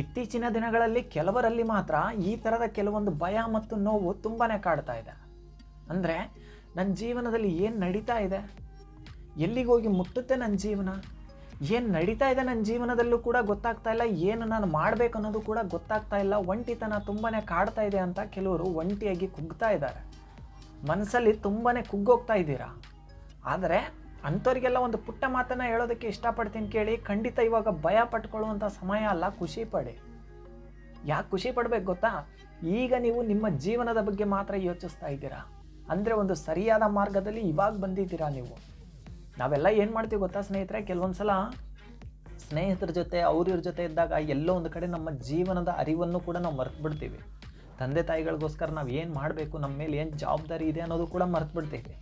ಇತ್ತೀಚಿನ ದಿನಗಳಲ್ಲಿ ಕೆಲವರಲ್ಲಿ ಮಾತ್ರ ಈ ಥರದ ಕೆಲವೊಂದು ಭಯ ಮತ್ತು ನೋವು ತುಂಬಾ ಕಾಡ್ತಾ ಇದೆ. ಅಂದರೆ ನನ್ನ ಜೀವನದಲ್ಲಿ ಏನು ನಡೀತಾ ಇದೆ? ಎಲ್ಲಿಗೋಗಿ ಮುಟ್ಟುತ್ತೆ ನನ್ನ ಜೀವನ? ಏನು ನಡೀತಾ ಇದೆ ನನ್ನ ಜೀವನದಲ್ಲೂ ಕೂಡ ಗೊತ್ತಾಗ್ತಾ ಇಲ್ಲ, ಏನು ನಾನು ಮಾಡಬೇಕು ಅನ್ನೋದು ಕೂಡ ಗೊತ್ತಾಗ್ತಾ ಇಲ್ಲ, ಒಂಟಿತನ ತುಂಬಾ ಕಾಡ್ತಾ ಇದೆ ಅಂತ ಕೆಲವರು ಒಂಟಿಯಾಗಿ ಕುಗ್ತಾ ಇದ್ದಾರೆ. ಮನಸ್ಸಲ್ಲಿ ತುಂಬಾ ಕುಗ್ಗೋಗ್ತಾ ಇದ್ದೀರಾ? ಆದರೆ ಅಂಥವ್ರಿಗೆಲ್ಲ ಒಂದು ಪುಟ್ಟ ಮಾತನ್ನು ಹೇಳೋದಕ್ಕೆ ಇಷ್ಟಪಡ್ತೀನಿ ಕೇಳಿ ಖಂಡಿತ ಇವಾಗ ಭಯ ಪಟ್ಕೊಳ್ಳುವಂಥ ಸಮಯ ಅಲ್ಲ, ಖುಷಿ ಪಡಿ. ಯಾಕೆ ಖುಷಿ ಪಡ್ಬೇಕು ಗೊತ್ತಾ? ಈಗ ನೀವು ನಿಮ್ಮ ಜೀವನದ ಬಗ್ಗೆ ಮಾತ್ರ ಯೋಚಿಸ್ತಾ ಇದ್ದೀರಾ? ಅಂದರೆ ಒಂದು ಸರಿಯಾದ ಮಾರ್ಗದಲ್ಲಿ ಇವಾಗ ಬಂದಿದ್ದೀರಾ ನೀವು? ನಾವೆಲ್ಲ ಏನು ಮಾಡ್ತೀವಿ ಗೊತ್ತಾ ಸ್ನೇಹಿತರೆ? ಕೆಲವೊಂದು ಸಲ ಸ್ನೇಹಿತರ ಜೊತೆ, ಅವ್ರಿವ್ರ ಜೊತೆ ಇದ್ದಾಗ ಎಲ್ಲೋ ಒಂದು ಕಡೆ ನಮ್ಮ ಜೀವನದ ಅರಿವನ್ನು ಕೂಡ ನಾವು ಮರ್ತು ಬಿಡ್ತೀವಿ ತಂದೆ ತಾಯಿಗಳಿಗೋಸ್ಕರ ನಾವು ಏನು ಮಾಡಬೇಕು ನಮ್ಮ ಮೇಲೆ ಏನು ಜವಾಬ್ದಾರಿ ಇದೆ ಅನ್ನೋದು ಕೂಡ ಮರ್ತು ಬಿಡ್ತೀವಿ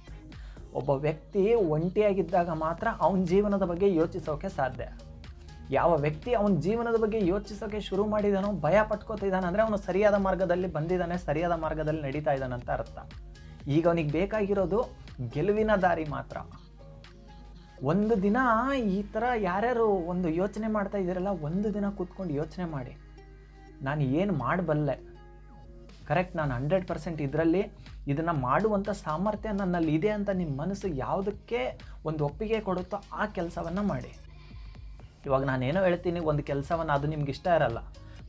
ಒಬ್ಬ ವ್ಯಕ್ತಿ ಒಂಟಿಯಾಗಿದ್ದಾಗ ಮಾತ್ರ ಅವನ ಜೀವನದ ಬಗ್ಗೆ ಯೋಚಿಸೋಕೆ ಸಾಧ್ಯ. ಯಾವ ವ್ಯಕ್ತಿ ಅವನ ಜೀವನದ ಬಗ್ಗೆ ಯೋಚಿಸೋಕೆ ಶುರು ಮಾಡಿದಾನೋ ಭಯ ಪಟ್ಕೋತಿದ್ದಾನೆ ಅಂದರೆ ಅವನು ಸರಿಯಾದ ಮಾರ್ಗದಲ್ಲಿ ಬಂದಿದ್ದಾನೆ, ಸರಿಯಾದ ಮಾರ್ಗದಲ್ಲಿ ನಡೀತಾ ಇದ್ದಾನೆ ಅಂತ ಅರ್ಥ. ಈಗ ಅವನಿಗೆ ಬೇಕಾಗಿರೋದು ಗೆಲುವಿನ ದಾರಿ ಮಾತ್ರ. ಒಂದು ದಿನ ಈ ಥರ ಯಾರ್ಯಾರು ಒಂದು ಯೋಚನೆ ಮಾಡ್ತಾ ಇದ್ದೀರಲ್ಲ, ಒಂದು ದಿನ ಕೂತ್ಕೊಂಡು ಯೋಚನೆ ಮಾಡಿ. ನಾನು ಏನು ಮಾಡಬಲ್ಲೆ? ಕರೆಕ್ಟ್ ನಾನು ಹಂಡ್ರೆಡ್ ಪರ್ಸೆಂಟ್ ಇದರಲ್ಲಿ ಇದನ್ನು ಮಾಡುವಂಥ ಸಾಮರ್ಥ್ಯ ನನ್ನಲ್ಲಿ ಇದೆ ಅಂತ ನಿಮ್ಮ ಮನಸ್ಸು ಯಾವುದಕ್ಕೆ ಒಂದು ಒಪ್ಪಿಗೆ ಕೊಡುತ್ತೋ ಆ ಕೆಲಸವನ್ನು ಮಾಡಿ. ಇವಾಗ ನಾನೇನೋ ಹೇಳ್ತೀನಿ, ಒಂದು ಕೆಲಸವನ್ನು ಅದು ನಿಮ್ಗೆ ಇಷ್ಟ ಇರಲ್ಲ.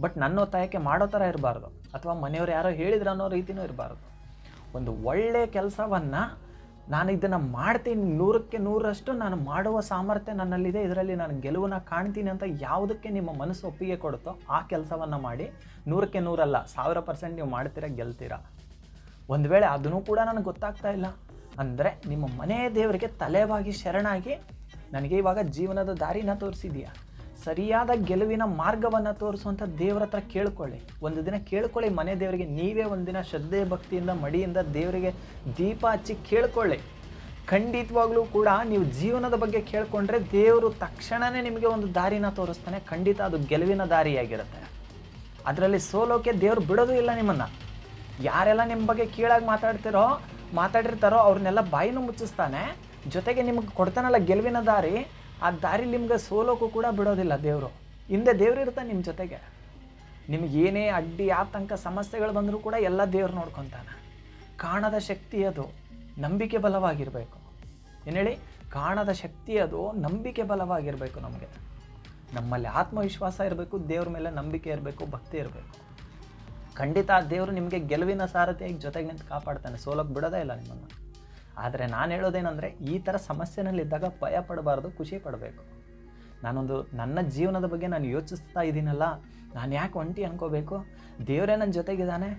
ಬಟ್ ನನ್ನ ಒತ್ತಾಯಕ್ಕೆ ಮಾಡೋ ಥರ ಇರಬಾರ್ದು. ಅಥವಾ ಮನೆಯವ್ರು ಯಾರೋ ಹೇಳಿದ್ರು ಅನ್ನೋ ರೀತಿನೂ ಇರಬಾರ್ದು. ಒಂದು ಒಳ್ಳೆಯ ಕೆಲಸವನ್ನು ನಾನು ಇದನ್ನು ಮಾಡ್ತೀನಿ, ನೂರಕ್ಕೆ ನೂರಷ್ಟು ನಾನು ಮಾಡುವ ಸಾಮರ್ಥ್ಯ ನನ್ನಲ್ಲಿದೆ, ಇದರಲ್ಲಿ ನಾನು ಗೆಲುವನ್ನು ಕಾಣ್ತೀನಿ ಅಂತ ಯಾವುದಕ್ಕೆ ನಿಮ್ಮ ಮನಸ್ಸು ಒಪ್ಪಿಗೆ ಕೊಡುತ್ತೋ ಆ ಕೆಲಸವನ್ನು ಮಾಡಿ, ನೂರಕ್ಕೆ ನೂರಲ್ಲ, ಸಾವಿರ ಪರ್ಸೆಂಟ್ ನೀವು ಮಾಡ್ತೀರಾ, ಗೆಲ್ತೀರಾ? ಒಂದು ವೇಳೆ ಅದನ್ನು ಕೂಡ ನನಗೆ ಗೊತ್ತಾಗ್ತಾ ಇಲ್ಲ. ಅಂದರೆ ನಿಮ್ಮ ಮನೆ ದೇವರಿಗೆ ತಲೆಬಾಗಿ ಶರಣಾಗಿ ನನಗೆ ಇವಾಗ ಜೀವನದ ದಾರಿನ ತೋರಿಸಿದೀಯಾ ಸರಿಯಾದ ಗೆಲುವಿನ ಮಾರ್ಗವನ್ನು ತೋರಿಸುವಂಥ ದೇವರ ಹತ್ರ ಕೇಳ್ಕೊಳ್ಳಿ. ಒಂದು ದಿನ ಕೇಳ್ಕೊಳ್ಳಿ ಮನೆ ದೇವರಿಗೆ, ನೀವೇ ಒಂದಿನ ಶ್ರದ್ಧೆ ಭಕ್ತಿಯಿಂದ, ಮಡಿಯಿಂದ ದೇವರಿಗೆ ದೀಪ ಹಚ್ಚಿ ಕೇಳ್ಕೊಳ್ಳಿ. ಖಂಡಿತವಾಗ್ಲೂ ಕೂಡ ನೀವು ಜೀವನದ ಬಗ್ಗೆ ಕೇಳ್ಕೊಂಡ್ರೆ ದೇವರು ತಕ್ಷಣವೇ ನಿಮಗೆ ಒಂದು ದಾರಿನ ತೋರಿಸ್ತಾನೆ. ಖಂಡಿತ ಅದು ಗೆಲುವಿನ ದಾರಿಯಾಗಿರುತ್ತೆ. ಅದರಲ್ಲಿ ಸೋಲೋಕೆ ದೇವರು ಬಿಡೋದು ಇಲ್ಲ ನಿಮ್ಮನ್ನು. ಯಾರೆಲ್ಲ ನಿಮ್ಮ ಬಗ್ಗೆ ಕೀಳಾಗಿ ಮಾತಾಡ್ತಿರೋ, ಮಾತಾಡಿರ್ತಾರೋ ಅವ್ರನ್ನೆಲ್ಲ ಬಾಯಿನೂ ಮುಚ್ಚಿಸ್ತಾನೆ. ಜೊತೆಗೆ ನಿಮಗೆ ಕೊಡ್ತಾನಲ್ಲ ಗೆಲುವಿನ ದಾರಿ. ಆ ದಾರಿ ನಿಮ್ಗೆ ಸೋಲೋಕ್ಕೂ ಕೂಡ ಬಿಡೋದಿಲ್ಲ ದೇವರು. ಹಿಂದೆ ದೇವ್ರು ಇರ್ತಾನೆ ನಿಮ್ಮ ಜೊತೆಗೆ. ನಿಮಗೇನೇ ಅಡ್ಡಿ, ಆತಂಕ, ಸಮಸ್ಯೆಗಳು ಬಂದರೂ ಕೂಡ ಎಲ್ಲ ದೇವ್ರು ನೋಡ್ಕೊತಾನೆ. ಕಾಣದ ಶಕ್ತಿ ಅದು, ನಂಬಿಕೆ ಬಲವಾಗಿರಬೇಕು. ಏನು ಹೇಳಿ? ಕಾಣದ ಶಕ್ತಿ ಅದು, ನಂಬಿಕೆ ಬಲವಾಗಿರಬೇಕು ನಮಗೆ. ನಮ್ಮಲ್ಲಿ ಆತ್ಮವಿಶ್ವಾಸ ಇರಬೇಕು, ದೇವ್ರ ಮೇಲೆ ನಂಬಿಕೆ ಇರಬೇಕು, ಭಕ್ತಿ ಇರಬೇಕು. ಖಂಡಿತ ದೇವರು ನಿಮಗೆ ಗೆಲುವಿನ ಸಾರಥಿಯಾಗಿ ಜೊತೆಗೆ ನಿಂತು ಕಾಪಾಡ್ತಾನೆ. ಸೋಲಕ್ಕೆ ಬಿಡೋದೇ ಇಲ್ಲ ನಿಮ್ಮನ್ನು. ಆದರೆ ನಾನು ಹೇಳೋದೇನೆಂದರೆ ಈ ಥರ ಸಮಸ್ಯೆನಲ್ಲಿದ್ದಾಗ ಭಯ ಪಡಬಾರ್ದು, ಖುಷಿ ಪಡಬೇಕು. ನಾನೊಂದು ನನ್ನ ಜೀವನದ ಬಗ್ಗೆ ನಾನು ಯೋಚಿಸ್ತಾ ಇದ್ದೀನಲ್ಲ ನಾನು ಯಾಕೆ ಒಂಟಿ ಅನ್ಕೋಬೇಕು? ದೇವರೇ ನನ್ನ ಜೊತೆಗಿದ್ದಾನೆ.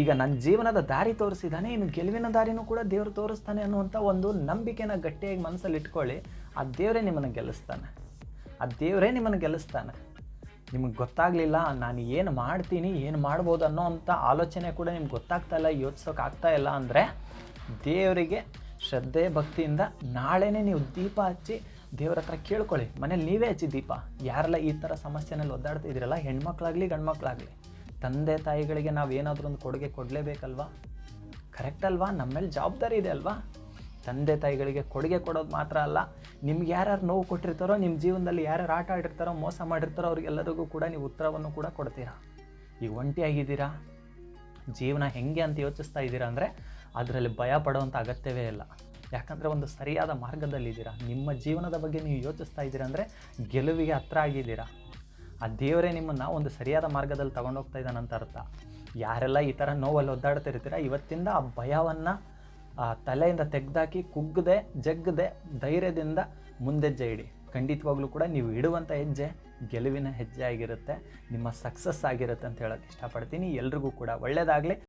ಈಗ ನನ್ನ ಜೀವನದ ದಾರಿ ತೋರಿಸಿದ್ದಾನೆ, ಇನ್ನು ಗೆಲುವಿನ ದಾರಿನೂ ಕೂಡ ದೇವರು ತೋರಿಸ್ತಾನೆ ಅನ್ನುವಂಥ ಒಂದು ನಂಬಿಕೆನ ಗಟ್ಟಿಯಾಗಿ ಮನಸ್ಸಲ್ಲಿ ಇಟ್ಕೊಳ್ಳಿ, ಆ ದೇವರೇ ನಿಮ್ಮನ್ನು ಗೆಲ್ಲಿಸ್ತಾನೆ. ಆ ದೇವರೇ ನಿಮ್ಮನ್ನು ಗೆಲ್ಲಿಸ್ತಾನೆ. ನಿಮಗೆ ಗೊತ್ತಾಗಲಿಲ್ಲ, ನಾನು ಏನು ಮಾಡ್ತೀನಿ, ಏನು ಮಾಡ್ಬೋದು ಅನ್ನೋ ಅಂಥ ಆಲೋಚನೆ ಕೂಡ ನಿಮ್ಗೆ ಗೊತ್ತಾಗ್ತಾ ಇಲ್ಲ, ಯೋಚಿಸೋಕೆ ಆಗ್ತಾ ಇಲ್ಲ ಅಂದರೆ ದೇವರಿಗೆ ಶ್ರದ್ಧೆ, ಭಕ್ತಿಯಿಂದ ನಾಳೆನೇ ನೀವು ದೀಪ ಹಚ್ಚಿ ದೇವ್ರ ಹತ್ರ ಕೇಳ್ಕೊಳ್ಳಿ. ಮನೇಲಿ ನೀವೇ ಹಚ್ಚಿ ದೀಪ. ಯಾರೆಲ್ಲ ಈ ಥರ ಸಮಸ್ಯೆನಲ್ಲಿ ಒದ್ದಾಡ್ತಾ ಇದ್ದೀರಲ್ಲ, ಹೆಣ್ಮಕ್ಳಾಗಲಿ, ಗಂಡ್ಮಕ್ಳಾಗಲಿ, ತಂದೆ, ತಾಯಿಗಳಿಗೆ ನಾವು ಏನಾದರೂ ಒಂದು ಕೊಡುಗೆ ಕೊಡಲೇಬೇಕಲ್ವಾ? ಕರೆಕ್ಟ್ ಅಲ್ವಾ? ನಮ್ಮ ಮೇಲೆ ಜವಾಬ್ದಾರಿ ಇದೆ ಅಲ್ವಾ? ತಂದೆ, ತಾಯಿಗಳಿಗೆ ಕೊಡುಗೆ ಕೊಡೋದು ಮಾತ್ರ ಅಲ್ಲ, ನಿಮ್ಗೆ ಯಾರ್ಯಾರು ನೋವು ಕೊಟ್ಟಿರ್ತಾರೋ ನಿಮ್ಮ ಜೀವನದಲ್ಲಿ ಯಾರ್ಯಾರು ಆಟ ಆಡಿರ್ತಾರೋ, ಮೋಸ ಮಾಡಿರ್ತಾರೋ, ಅವ್ರಿಗೆಲ್ಲರಿಗೂ ಕೂಡ ನೀವು ಉತ್ತರವನ್ನು ಕೂಡ ಕೊಡ್ತೀರಾ? ಈಗ ಒಂಟಿಯಾಗಿದ್ದೀರಾ? ಜೀವನ ಹೆಂಗೆ ಅಂತ ಯೋಚಿಸ್ತಾ ಇದ್ದೀರಾ ಅಂದರೆ ಅದರಲ್ಲಿ ಭಯ ಪಡುವಂಥ ಅಗತ್ಯವೇ ಇಲ್ಲ. ಯಾಕಂದರೆ ಒಂದು ಸರಿಯಾದ ಮಾರ್ಗದಲ್ಲಿದ್ದೀರಾ. ನಿಮ್ಮ ಜೀವನದ ಬಗ್ಗೆ ನೀವು ಯೋಚಿಸ್ತಾ ಇದ್ದೀರಾ ಅಂದರೆ ಗೆಲುವಿಗೆ ಹತ್ರ ಆಗಿದ್ದೀರಾ. ಆ ದೇವರೇ ನಿಮ್ಮನ್ನು ಒಂದು ಸರಿಯಾದ ಮಾರ್ಗದಲ್ಲಿ ತಗೊಂಡೋಗ್ತಾ ಇದ್ದಾನಂತ ಅರ್ಥ. ಯಾರೆಲ್ಲ ಈ ಥರ ನೋವಲ್ಲಿ ಒದ್ದಾಡ್ತಿರ್ತೀರ ಇವತ್ತಿಂದ ಆ ಭಯವನ್ನು, ಆ ತಲೆಯಿಂದ ತೆಗೆದಾಕಿ ಕುಗ್ಗದೆ ಜಗ್ಗದೆ ಧೈರ್ಯದಿಂದ ಮುಂದೆಜ್ಜೆ ಇಡಿ. ಖಂಡಿತವಾಗ್ಲೂ ಕೂಡ ನೀವು ಇಡುವಂಥ ಹೆಜ್ಜೆ ಗೆಲುವಿನ ಹೆಜ್ಜೆ ಆಗಿರುತ್ತೆ. ನಿಮ್ಮ ಸಕ್ಸಸ್ ಆಗಿರುತ್ತೆ ಅಂತ ಹೇಳೋಕ್ಕೆ ಇಷ್ಟಪಡ್ತೀನಿ. ಎಲ್ರಿಗೂ ಕೂಡ ಒಳ್ಳೆಯದಾಗಲಿ